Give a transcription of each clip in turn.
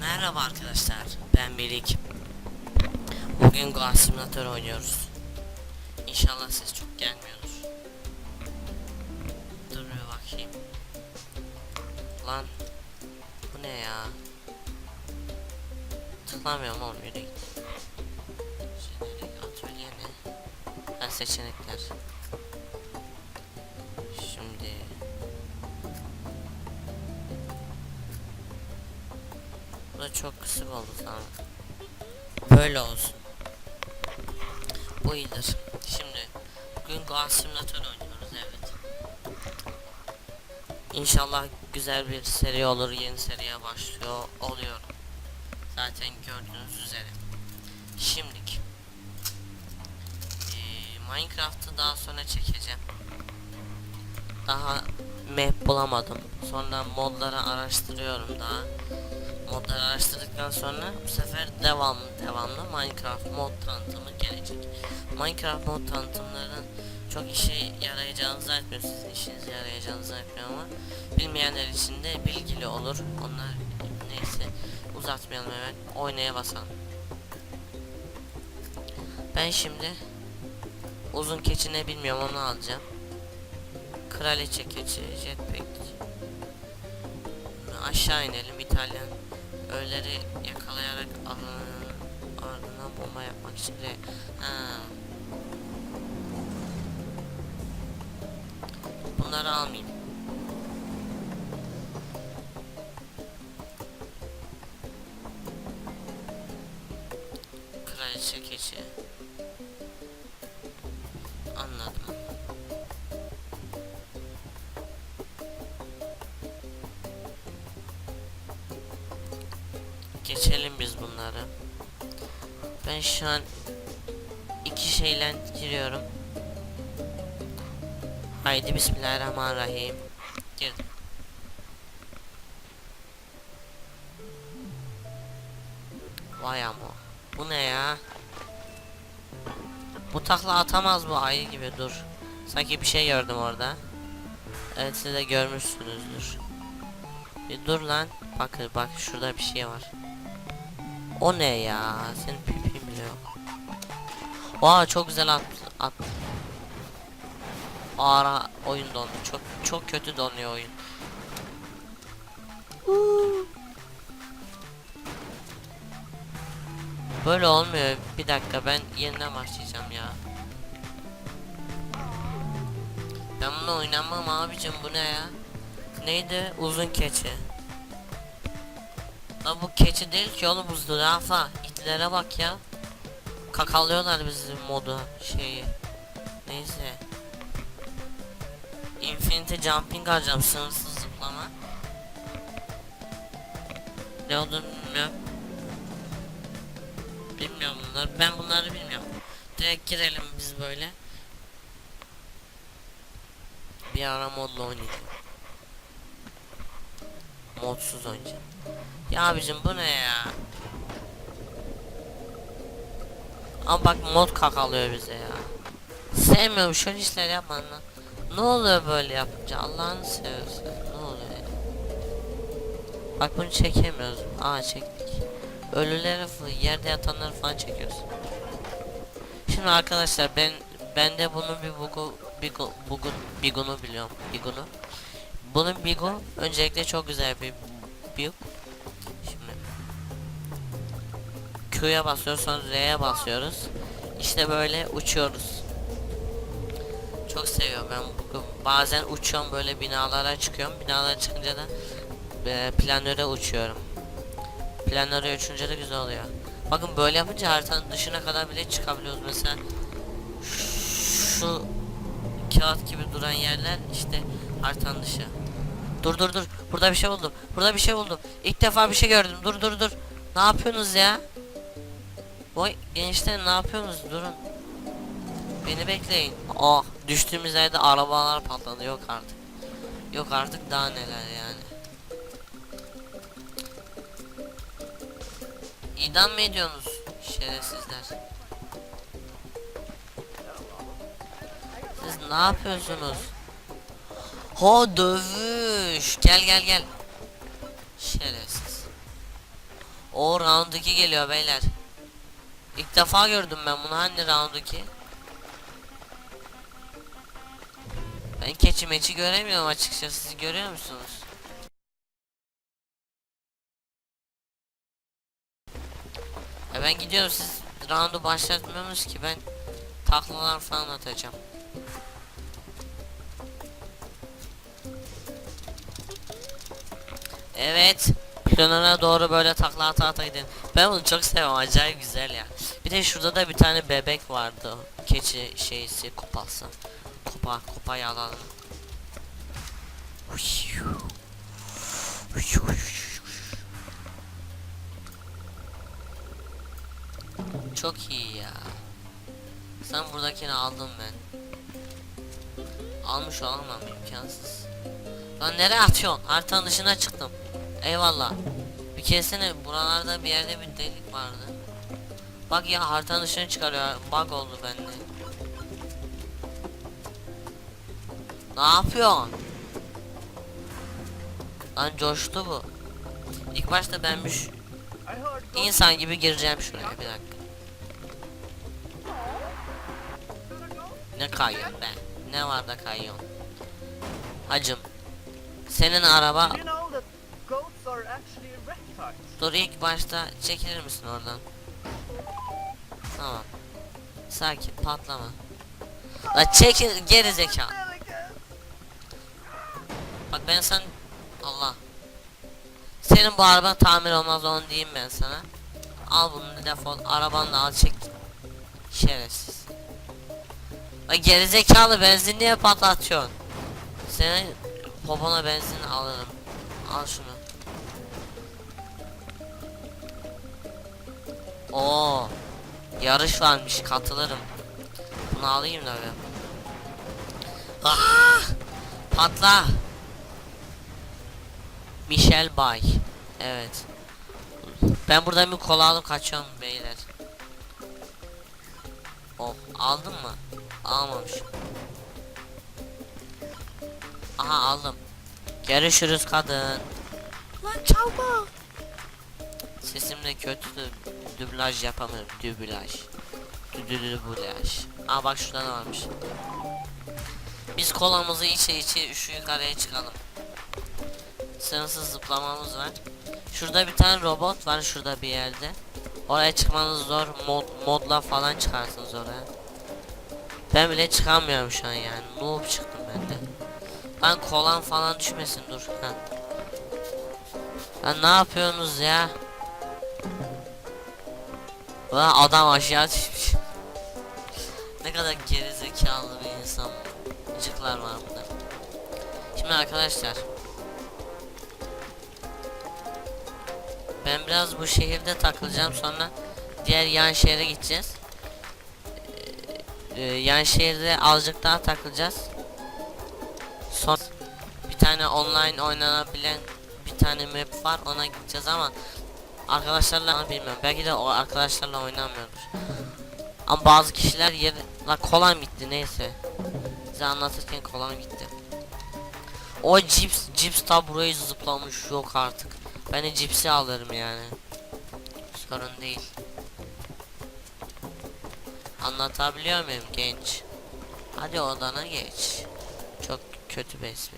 Merhaba arkadaşlar, ben Melik. Bugün Goa Simulator oynuyoruz. İnşallah ses çok gelmiyordur. Dur bir bakayım. Lan, bu ne ya? Tıklamıyorum oğlum yürü git. Atölye ne? Ha seçenekler. Çok kısık oldu tamam. Böyle olsun. Bu iyidir. Şimdi bugün Goa Simulator oynuyoruz evet. İnşallah güzel bir seri olur. Yeni seriye başlıyor oluyor. Zaten gördüğünüz üzere. Şimdilik eee, Minecraft'ı daha sonra çekeceğim. Daha map bulamadım. Sonra modları araştırıyorum daha modları araştırdıktan sonra bu sefer devamlı devamlı Minecraft mod tanıtımı gelecek. Minecraft mod tanıtımlarının çok işe yarayacağını zannetmiyorum. Sizin işinize yarayacağını zannetmiyorum ama bilmeyenler için de bilgili olur. Onlar neyse uzatmayalım hemen oynaya basalım. Ben şimdi uzun keçi ne bilmiyorum onu alacağım. Kraliçe keçi, jetpack. Aşağı inelim İtalyan ölüleri yakalayarak alın ardından bomba yapmak için de ha. Bunları almayayım. Kraliçe keçi. Ben şu an iki şeyle giriyorum. Haydi bismillahirrahmanirrahim. Girdim. Vay ama. Bu ne ya? Bu takla atamaz bu ayı gibi dur. Sanki bir şey gördüm orada. Evet siz de görmüşsünüzdür. Bir dur lan. Bak bak şurada bir şey var. O ne ya? Bile yok. Vaa çok güzel at at. Ara oyun dondu. Çok çok kötü donuyor oyun. Böyle olmuyor. Bir dakika ben yeniden başlayacağım ya. Ben bunu oynamam abicim bu ne ya? Neydi? Uzun keçi. La bu keçi değil ki oğlum bu zürafa. İtlere bak ya. Kakalıyorlar bizim modu şeyi. Neyse. Infinity jumping alacağım sınırsız zıplama. Ne olduğunu bilmiyorum. Bilmiyorum bunları. Ben bunları bilmiyorum. Direkt girelim biz böyle. Bir ara modla oynayacağım. Modsuz oynayacağım. Ya abicim bu ne ya? Ama bak mod kakalıyor bize ya. Sevmiyorum şöyle işler yapma lan. Ne oluyor böyle yapınca Allah'ını seversen ne oluyor ya? Bak bunu çekemiyoruz. Aa çektik. Ölüleri yerde yatanları falan çekiyoruz. Şimdi arkadaşlar ben ben de bunun bir bugu bigu bugun bigunu biliyorum. Bigunu. Bunun bigu öncelikle çok güzel bir big. Q'ya basıyoruz sonra R'ye basıyoruz. İşte böyle uçuyoruz. Çok seviyorum ben bugün bazen uçuyorum böyle binalara çıkıyorum. Binalara çıkınca da e, planöre uçuyorum. Planöre uçunca da güzel oluyor. Bakın böyle yapınca haritanın dışına kadar bile çıkabiliyoruz. Mesela şu kağıt gibi duran yerler işte haritanın dışı. Dur dur dur. Burada bir şey buldum. Burada bir şey buldum. İlk defa bir şey gördüm. Dur dur dur. Ne yapıyorsunuz ya? Vay gençler ne yapıyorsunuz? Durun. Beni bekleyin. Oh düştüğümüz yerde arabalar patladı. Yok artık. Yok artık daha neler yani. İdam mı ediyorsunuz şerefsizler? Siz ne yapıyorsunuz? Ho dövüş. Gel gel gel. Şerefsiz. O round 2 geliyor beyler. İlk defa gördüm ben bunu hani round 2. Ben keçi meçi göremiyorum açıkçası siz görüyor musunuz? Ya ben gidiyorum siz roundu başlatmıyorsunuz ki ben taklalar falan atacağım. Evet. Planına doğru böyle takla ata ata gidin. Ben bunu çok seviyorum. Acayip güzel ya. Bir de şurada da bir tane bebek vardı. Keçi şeysi kupası. Kupa, kupayı alalım. Çok iyi ya. Sen buradakini aldın ben. Almış olamam imkansız. Lan nereye atıyorsun? Haritanın dışına çıktım. Eyvallah. Bir keresine buralarda bir yerde bir delik vardı. Bak ya haritanın dışına çıkarıyor. Bug oldu bende. Ne yapıyorsun? Lan coştu bu. İlk başta ben bir insan gibi gireceğim şuraya bir dakika. Ne kayıyorsun be? Ne var da kayıyorsun? Hacım. Senin araba Dur ilk başta çekilir misin oradan? Tamam. Sakin patlama. La çekil geri zeka. Bak ben sen Allah. Senin bu araba tamir olmaz onu diyeyim ben sana. Al bunu defol arabanı da al çek. Şerefsiz. Bak geri zekalı benzin niye patlatıyorsun? Senin popona benzin alırım. Al şunu. Oo. Yarış varmış katılırım. Bunu alayım da ben. Ah! Patla. Michel Bay. Evet. Ben buradan bir kola alıp kaçıyorum beyler. Oh aldın mı? Almamış. Aha aldım. Görüşürüz kadın. Lan çalma. Sesim de kötü dublaj yapamıyorum. Dublaj. Dublaj. Aa bak şurada varmış. Biz kolamızı içe içe şu yukarıya çıkalım. Sınırsız zıplamamız var. Şurada bir tane robot var şurada bir yerde. Oraya çıkmanız zor. Mod, modla falan çıkarsınız oraya. Ben bile çıkamıyorum şu an yani. Noob çıktım ben de. Lan kolan falan düşmesin dur. Ha. Lan ne yapıyorsunuz ya? Ulan adam aşağı düşmüş. ne kadar gerizekalı bir insan. Cıklar var burada. Şimdi arkadaşlar. Ben biraz bu şehirde takılacağım sonra diğer yan şehre gideceğiz. Ee, yan şehirde azıcık daha takılacağız. Son bir tane online oynanabilen bir tane map var ona gideceğiz ama arkadaşlarla bilmiyorum belki de o arkadaşlarla oynamıyordur. Ama bazı kişiler yer la kolam gitti neyse. Size anlatırken kolam gitti. O cips cips ta burayı zıplamış yok artık. Ben de cipsi alırım yani. Sorun değil. Anlatabiliyor muyum genç? Hadi odana geç. Çok kötü espri.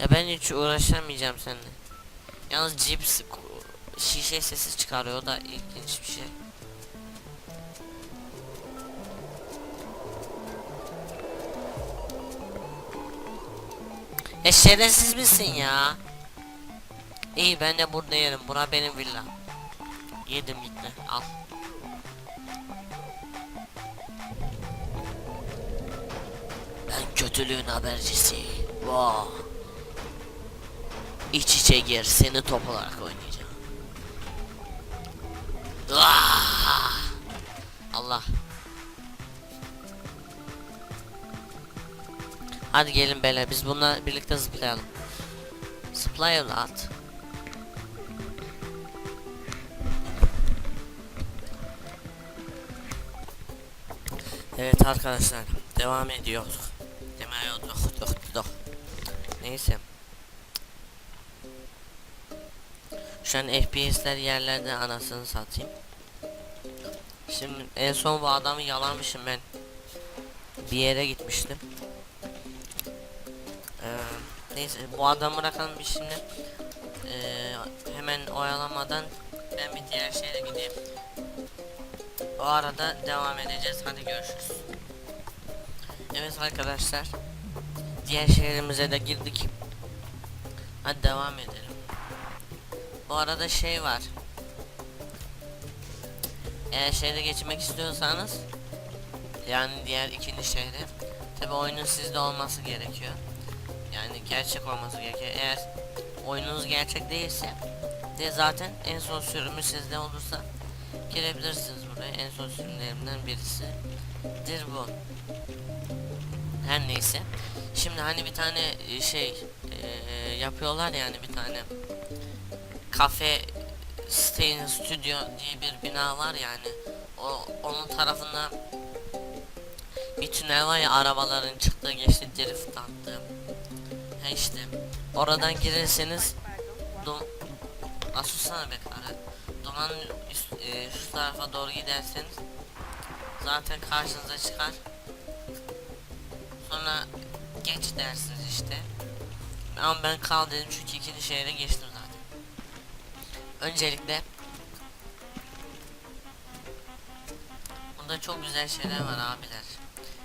Ya ben hiç uğraşamayacağım seninle. Yalnız cips şişe sesi çıkarıyor da ilginç bir şey. Ya şerefsiz misin ya? İyi ben de burada yerim. Bura benim villa. Yedim gitti. Al. Ben kötülüğün habercisi. Wow. İç içe gir seni top olarak oynayacağım. Ah! Allah. Hadi gelin beyler biz bununla birlikte zıplayalım. Zıpla evlat. Evet arkadaşlar. Devam ediyoruz. Şu an FPS'ler yerlerde anasını satayım. Şimdi en son bu adamı yalanmışım ben. Bir yere gitmiştim. Ee, neyse bu adamı bırakalım biz şimdi. Ee, hemen oyalamadan ben bir diğer şeye gideyim. O arada devam edeceğiz. Hadi görüşürüz. Evet arkadaşlar. Diğer şehrimize de girdik. Hadi devam edelim. Bu arada şey var. Eğer şehre geçmek istiyorsanız yani diğer ikinci şehre tabi oyunun sizde olması gerekiyor. Yani gerçek olması gerekiyor. Eğer oyununuz gerçek değilse de zaten en son sürümü sizde olursa girebilirsiniz buraya. En son sürümlerimden birisidir bu. Her neyse. Şimdi hani bir tane e, şey e, yapıyorlar yani bir tane kafe Stain Studio diye bir bina var yani. O onun tarafında bir tünel var ya arabaların çıktığı geçti drift attı. He işte. Oradan girirseniz dum Asusana be karı. Dumanın üst, e, şu tarafa doğru giderseniz zaten karşınıza çıkar. Sonra geç dersiniz işte. Ama ben kal dedim çünkü ikinci şehre geçtim. Öncelikle Burada çok güzel şeyler var abiler.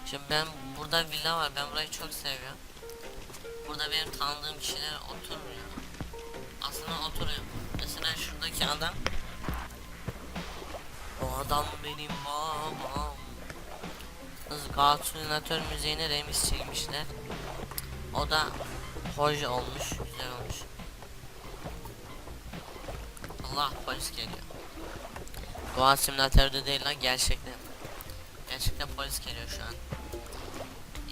Şimdi ben burada villa var. Ben burayı çok seviyorum. Burada benim tanıdığım kişiler oturmuyor. Aslında oturuyor. Mesela şuradaki adam O adam benim babam. Galatasaray müziğine remix çekmişler. O da hoş olmuş, güzel olmuş. Allah polis geliyor. Doğa simülatörde değil lan gerçekten. Gerçekten polis geliyor şu an.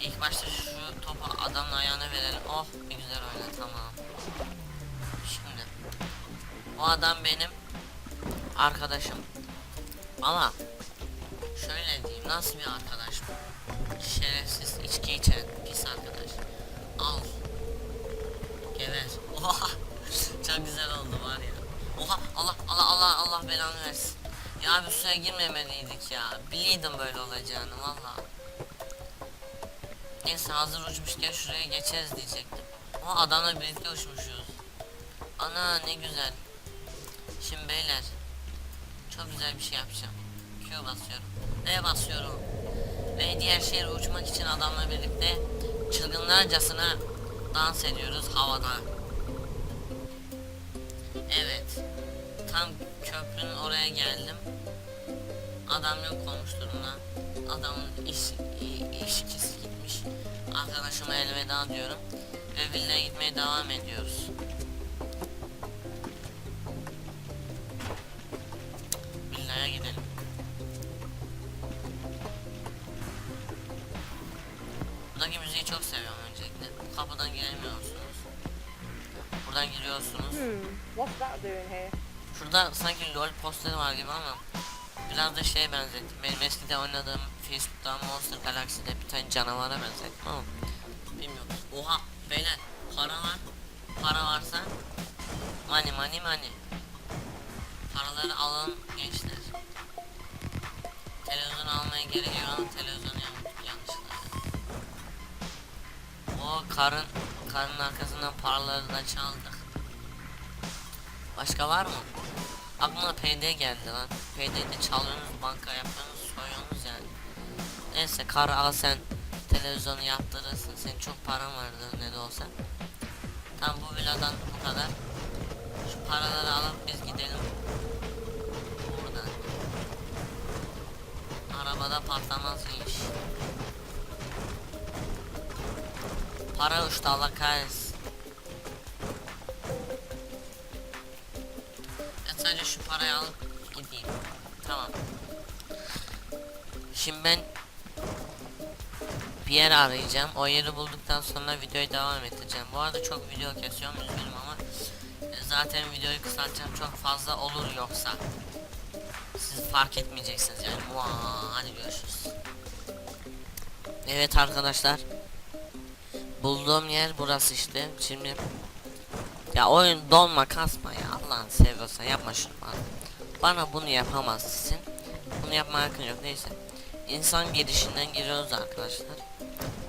İlk başta şu topu adamın ayağına verelim. Oh bir güzel oyna tamam. Şimdi bu adam benim arkadaşım. Ama şöyle diyeyim nasıl bir arkadaş bu? Şerefsiz içki içen pis arkadaş. Al. Geber. Oha. Çok güzel oldu var ya. Oha Allah Allah Allah Allah belanı versin. Ya abi suya girmemeliydik ya. Biliydim böyle olacağını valla. Neyse hazır uçmuşken şuraya geçeriz diyecektim. Ama adamla birlikte uçmuşuz. Ana ne güzel. Şimdi beyler. Çok güzel bir şey yapacağım. Q basıyorum. E basıyorum. Ve diğer şehre uçmak için adamla birlikte çılgınlarcasına dans ediyoruz havada. Evet. Tam köprünün oraya geldim. Adam yok olmuş durumda. Adamın iş, i- ilişkisi gitmiş. Arkadaşıma elveda diyorum. Ve villaya gitmeye devam ediyoruz. Villaya gidelim. Buradan giriyorsunuz. Hmm, what's that doing here? Şurada sanki LOL posteri var gibi ama biraz da şeye benzettim. Benim eskide oynadığım Facebook'tan Monster Galaxy'de bir tane canavara benzettim ama bilmiyorum. Oha beyler para var. Para varsa money money money. Paraları alın gençler. Televizyon almaya gerek yok ama televizyonu yanlışlıkla. O karın karın arkasından paraları çaldık. Başka var mı? Aklıma PD geldi lan. PD'de çalıyorsunuz, banka yapıyorsunuz, soyuyorsunuz yani. Neyse kar al sen televizyonu yaptırırsın. Senin çok paran vardır ne de olsa. Tam bu villadan bu kadar. Şu paraları alıp biz gidelim. Buradan. Arabada patlamaz iş. Para uçtu Allah kahretsin. Ben sadece şu parayı alıp gideyim. Tamam. Şimdi ben bir yer arayacağım. O yeri bulduktan sonra videoyu devam ettireceğim. Bu arada çok video kesiyorum üzgünüm ama e, zaten videoyu kısaltacağım çok fazla olur yoksa. Siz fark etmeyeceksiniz yani. Muaa, hadi görüşürüz. Evet arkadaşlar. Bulduğum yer burası işte. Şimdi ya oyun donma kasma ya Allah'ını seviyorsan yapma şunu bana. Bana bunu yapamazsın. Bunu yapma hakkın yok neyse. İnsan girişinden giriyoruz arkadaşlar.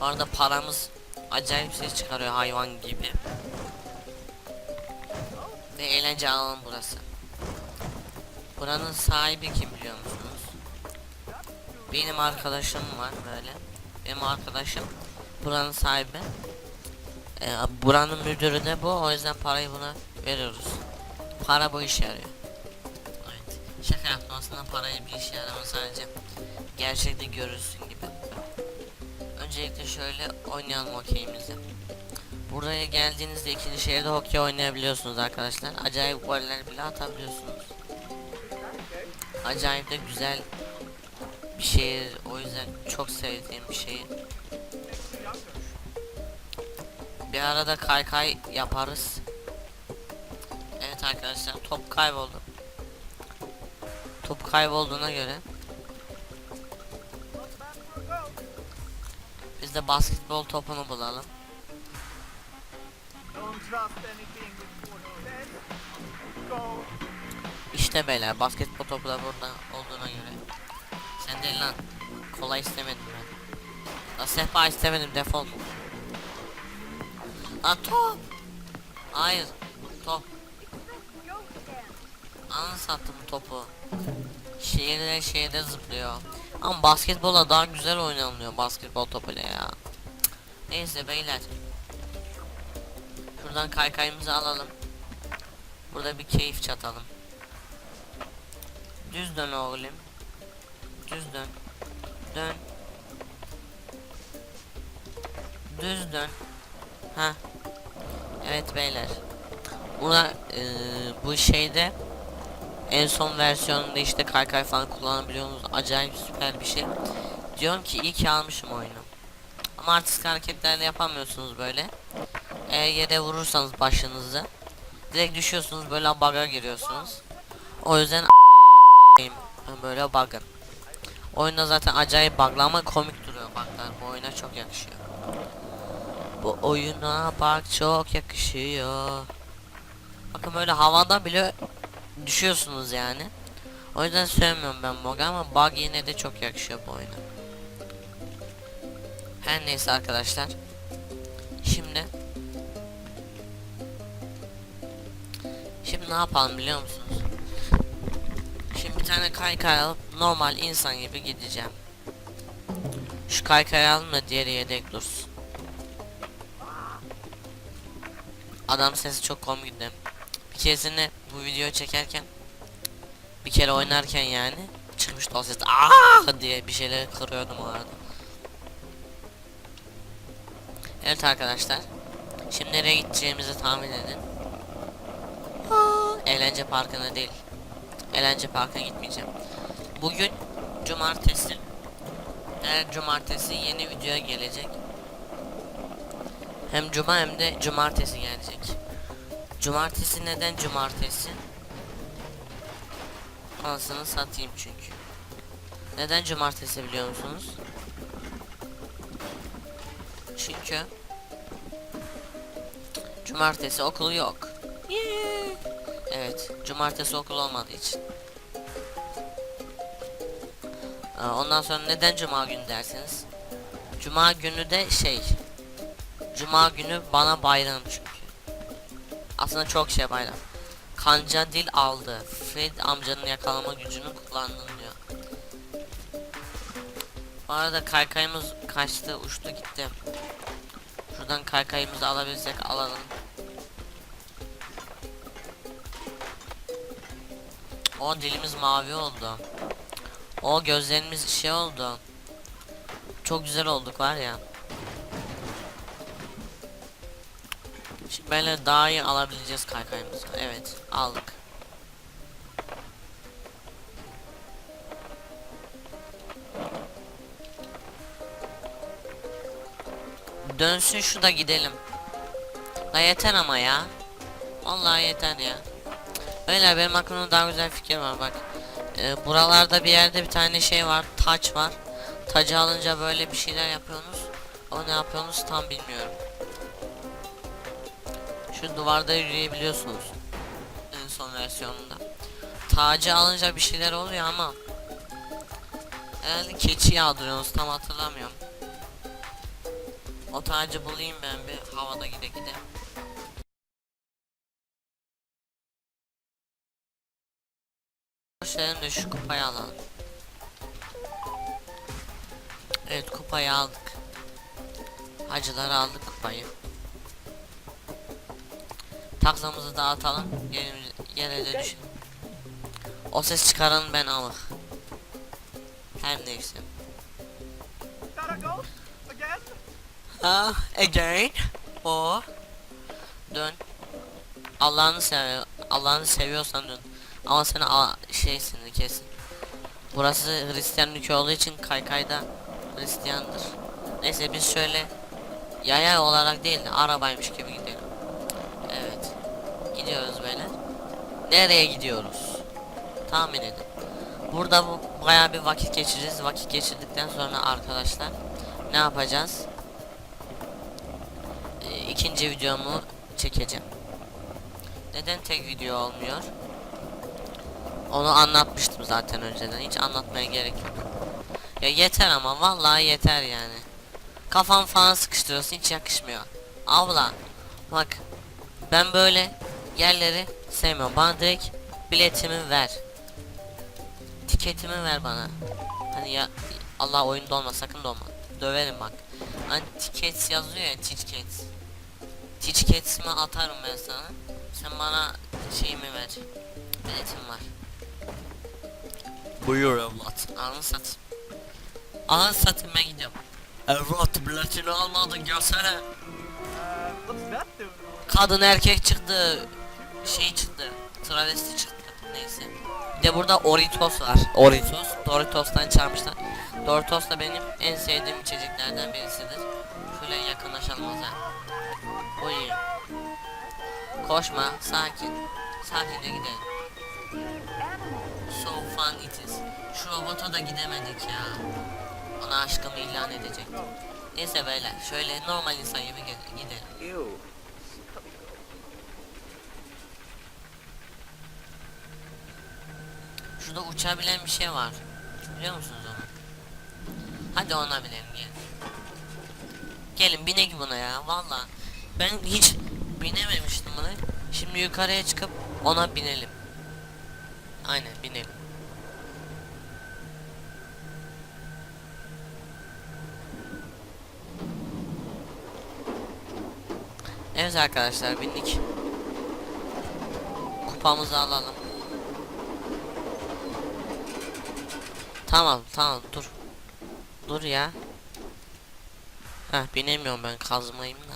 Bu arada paramız acayip ses çıkarıyor hayvan gibi. Ve eğlence alanı burası. Buranın sahibi kim biliyor musunuz? Benim arkadaşım var böyle. Benim arkadaşım buranın sahibi. Ee, buranın müdürü de bu. O yüzden parayı buna veriyoruz. Para bu işe yarıyor. Evet. Şaka yaptım aslında parayı bir işe yaramıyor sadece. Gerçekte görürsün gibi. Öncelikle şöyle oynayalım okeyimizi. Buraya geldiğinizde ikinci şehirde hokey oynayabiliyorsunuz arkadaşlar. Acayip goller bile atabiliyorsunuz. Acayip de güzel bir şehir. O yüzden çok sevdiğim bir şehir. Bir arada kaykay yaparız. Evet arkadaşlar top kayboldu. Top kaybolduğuna göre biz de basketbol topunu bulalım. İşte beyler basketbol topu da burada olduğuna göre. Sen değil lan. Kola istemedim ben. La sehpa istemedim defol. Lan top. Hayır. Top. Anı sattım topu. Şehirde şehirde zıplıyor. Ama basketbola daha güzel oynanıyor basketbol topuyla ya. Neyse beyler. Şuradan kaykayımızı alalım. Burada bir keyif çatalım. Düz dön oğlum. Düz dön. Dön. Düz dön. Ha. Evet beyler. Buna eee, bu şeyde en son versiyonunda işte kaykay falan kullanabiliyorsunuz. Acayip süper bir şey. Diyorum ki iyi ki almışım oyunu. Ama artistik hareketlerle yapamıyorsunuz böyle. Eğer yere vurursanız başınızı direkt düşüyorsunuz böyle bug'a giriyorsunuz. O yüzden böyle bug'ın. Oyunda zaten acayip bug'lı ama komik duruyor bug'lar. Bu oyuna çok yakışıyor. Bu oyuna bak çok yakışıyor. Bakın böyle havada bile düşüyorsunuz yani. O yüzden sevmiyorum ben bug ama bug yine de çok yakışıyor bu oyuna. Her neyse arkadaşlar. Şimdi Şimdi ne yapalım biliyor musunuz? Şimdi bir tane kaykay alıp normal insan gibi gideceğim. Şu kaykayı alalım da diğeri yedek dursun. Adam sesi çok komikti. Bir keresinde bu videoyu çekerken bir kere oynarken yani çıkmıştı o ses Aa diye bir şeyleri kırıyordum o arada. Evet arkadaşlar. Şimdi nereye gideceğimizi tahmin edin. Eğlence parkına değil. Eğlence parkına gitmeyeceğim. Bugün cumartesi. Her cumartesi yeni video gelecek. Hem cuma hem de cumartesi gelecek. Cumartesi neden cumartesi? Anasını satayım çünkü. Neden cumartesi biliyor musunuz? Çünkü cumartesi okulu yok. Evet, cumartesi okul olmadığı için. Ondan sonra neden cuma günü derseniz? Cuma günü de şey. Cuma günü bana bayram çünkü. Aslında çok şey bayram. Kanca dil aldı. Fred amcanın yakalama gücünü kullandın diyor. Bu arada kaykayımız kaçtı, uçtu gitti. Şuradan kaykayımızı alabilsek alalım. O dilimiz mavi oldu. O gözlerimiz şey oldu. Çok güzel olduk var ya. Böyle daha iyi alabileceğiz kaykayımızı. Evet aldık. Dönsün şu da gidelim. La yeter ama ya. Vallahi yeter ya. Öyle benim aklımda daha güzel fikir var bak. Ee, buralarda bir yerde bir tane şey var. Taç var. Tacı alınca böyle bir şeyler yapıyorsunuz. O ne yapıyorsunuz tam bilmiyorum. Şu duvarda yürüyebiliyorsunuz. En son versiyonunda. Tacı alınca bir şeyler oluyor ama Herhalde keçi yağdırıyorsunuz tam hatırlamıyorum. O tacı bulayım ben bir havada gide gide. Başlayalım da şu kupayı alalım. Evet kupayı aldık. Hacılar aldık kupayı. Taklamızı dağıtalım. Yere düşün. O ses çıkaran ben alır. Her neyse. Ah, again. O. Dön. Allah'ını sev Allah'ını seviyorsan dön. Ama sen a şeysin kesin. Burası Hristiyan ülke olduğu için kaykayda Hristiyandır. Neyse biz şöyle yaya olarak değil de arabaymış gibi Nereye gidiyoruz? Tahmin edin. Burada bu bayağı bir vakit geçireceğiz. Vakit geçirdikten sonra arkadaşlar ne yapacağız? Ee, ikinci videomu çekeceğim. Neden tek video olmuyor? Onu anlatmıştım zaten önceden. Hiç anlatmaya gerek yok. Ya yeter ama vallahi yeter yani. Kafam falan sıkıştırıyorsun hiç yakışmıyor. Abla bak ben böyle yerleri sevmiyorum. Bana direkt biletimi ver. Tiketimi ver bana. Hani ya Allah oyunda olma sakın dolma. Döverim bak. Hani tickets yazıyor ya tickets. Tickets'imi atarım ben sana. Sen bana şeyimi ver. Biletim var. Buyur evlat. Anı sat. Anı satayım ben gidiyorum. Evlat biletini almadın gelsene. Doing? Kadın erkek çıktı. Şey çıktı. Travesti çıktı. Neyse. Bir de burada Oritos var. Oritos. Doritos'tan çağırmışlar. Doritos da benim en sevdiğim içeceklerden birisidir. Şöyle yakınlaşalım o zaman. Oy. Koşma. Sakin. Sakince gidelim. So fun it is. Şu robota da gidemedik ya. Ona aşkımı ilan edecek. Neyse beyler şöyle normal insan gibi gide- gidelim. Şurada uçabilen bir şey var. Biliyor musunuz onu? Hadi ona binelim gelin. Gelin binek buna ya valla. Ben hiç binememiştim buna. Şimdi yukarıya çıkıp ona binelim. Aynen binelim. Evet arkadaşlar bindik. Kupamızı alalım. Tamam tamam dur. Dur ya. Heh binemiyorum ben kazmayayım da.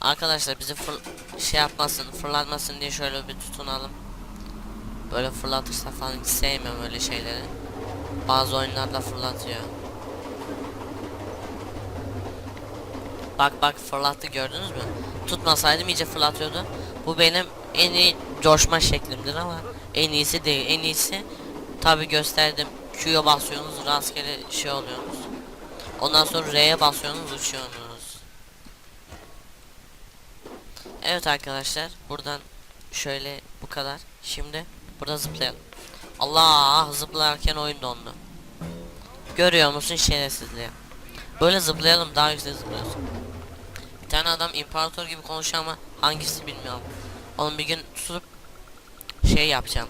Arkadaşlar bizi fır şey yapmasın fırlatmasın diye şöyle bir tutunalım. Böyle fırlatırsa falan hiç sevmem öyle şeyleri. Bazı oyunlarda fırlatıyor. Bak bak fırlattı gördünüz mü? Tutmasaydım iyice fırlatıyordu. Bu benim en iyi coşma şeklimdir ama en iyisi değil. En iyisi tabi gösterdim. Q'ya basıyorsunuz rastgele şey oluyorsunuz. Ondan sonra R'ye basıyorsunuz uçuyorsunuz. Evet arkadaşlar buradan şöyle bu kadar. Şimdi burada zıplayalım. Allah zıplarken oyun dondu. Görüyor musun şerefsizliği? Böyle zıplayalım daha yüksek zıplıyorsun. Bir tane adam imparator gibi konuşuyor ama hangisi bilmiyorum. Onu bir gün tutup şey yapacağım.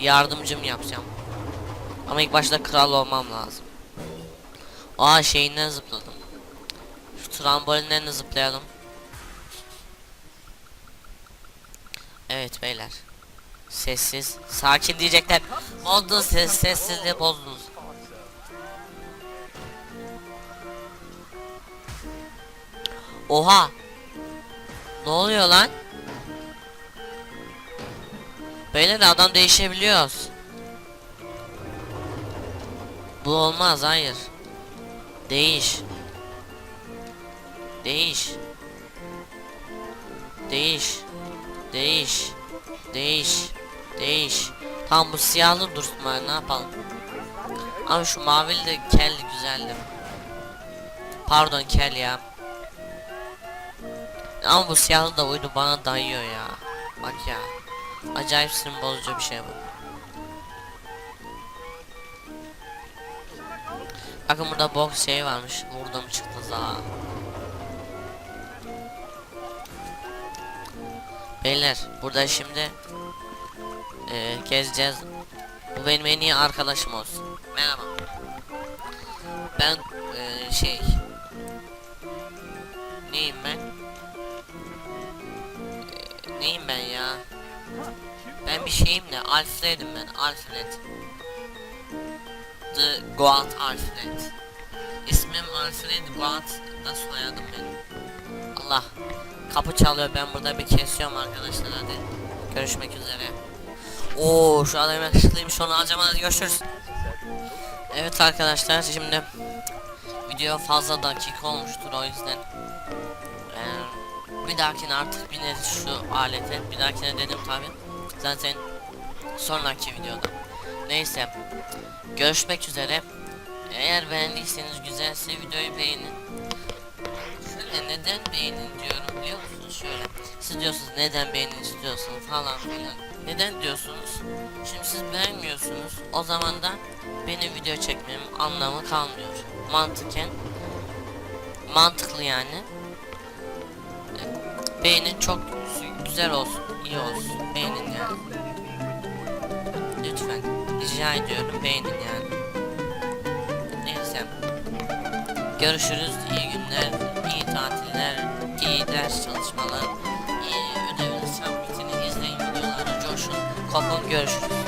Yardımcım yapacağım. Ama ilk başta kral olmam lazım. Aa şeyinden zıpladım. Şu trambolinden de zıplayalım. Evet beyler. Sessiz. Sakin diyecekler. Bozdunuz ses, sessizliği bozdunuz. Oha. Ne oluyor lan? Beyler adam değişebiliyoruz. Bu olmaz hayır. Değiş. Değiş. Değiş. Değiş. Değiş. Değiş. Tamam bu siyahlı dursun ne yapalım. Ama şu mavili de kel güzeldi. Pardon kel ya. Ama bu siyahlı da uydu bana dayıyor ya. Bak ya. Acayip sinir bozucu bir şey bu. Bakın burada box şey varmış. Vurdum çıktı za. Beyler burada şimdi eee gezeceğiz. Bu benim en iyi arkadaşım olsun. Merhaba. Ben eee, şey neyim ben? Eee, neyim ben ya? Ben bir şeyim de Alfred'im ben Alfred. The Goat Alfred. İsmim Alfred Goat da soyadım benim. Allah. Kapı çalıyor ben burada bir kesiyorum arkadaşlar hadi. Görüşmek üzere. Oo şu adam yakışıklıymış onu alacağım hadi görüşürüz. Evet arkadaşlar şimdi video fazla dakika olmuştur o yüzden bir dahakine artık bineriz şu alete. Bir dahakine dedim tabi zaten sonraki videoda. Neyse. Görüşmek üzere. Eğer beğendiyseniz güzelse videoyu beğenin. Şöyle neden beğenin diyorum biliyor musunuz? Şöyle. Siz diyorsunuz neden beğenin istiyorsun falan filan. Neden diyorsunuz? Şimdi siz beğenmiyorsunuz. O zaman da benim video çekmemin anlamı kalmıyor. Mantıken mantıklı yani Beğenin çok güzel olsun iyi olsun. Beğenin yani. Lütfen rica ediyorum beğenin yani. Neyse. Görüşürüz iyi günler iyi tatiller iyi ders çalışmalar iyi çabuk bitirin izleyin videoları coşun. Kopun görüşürüz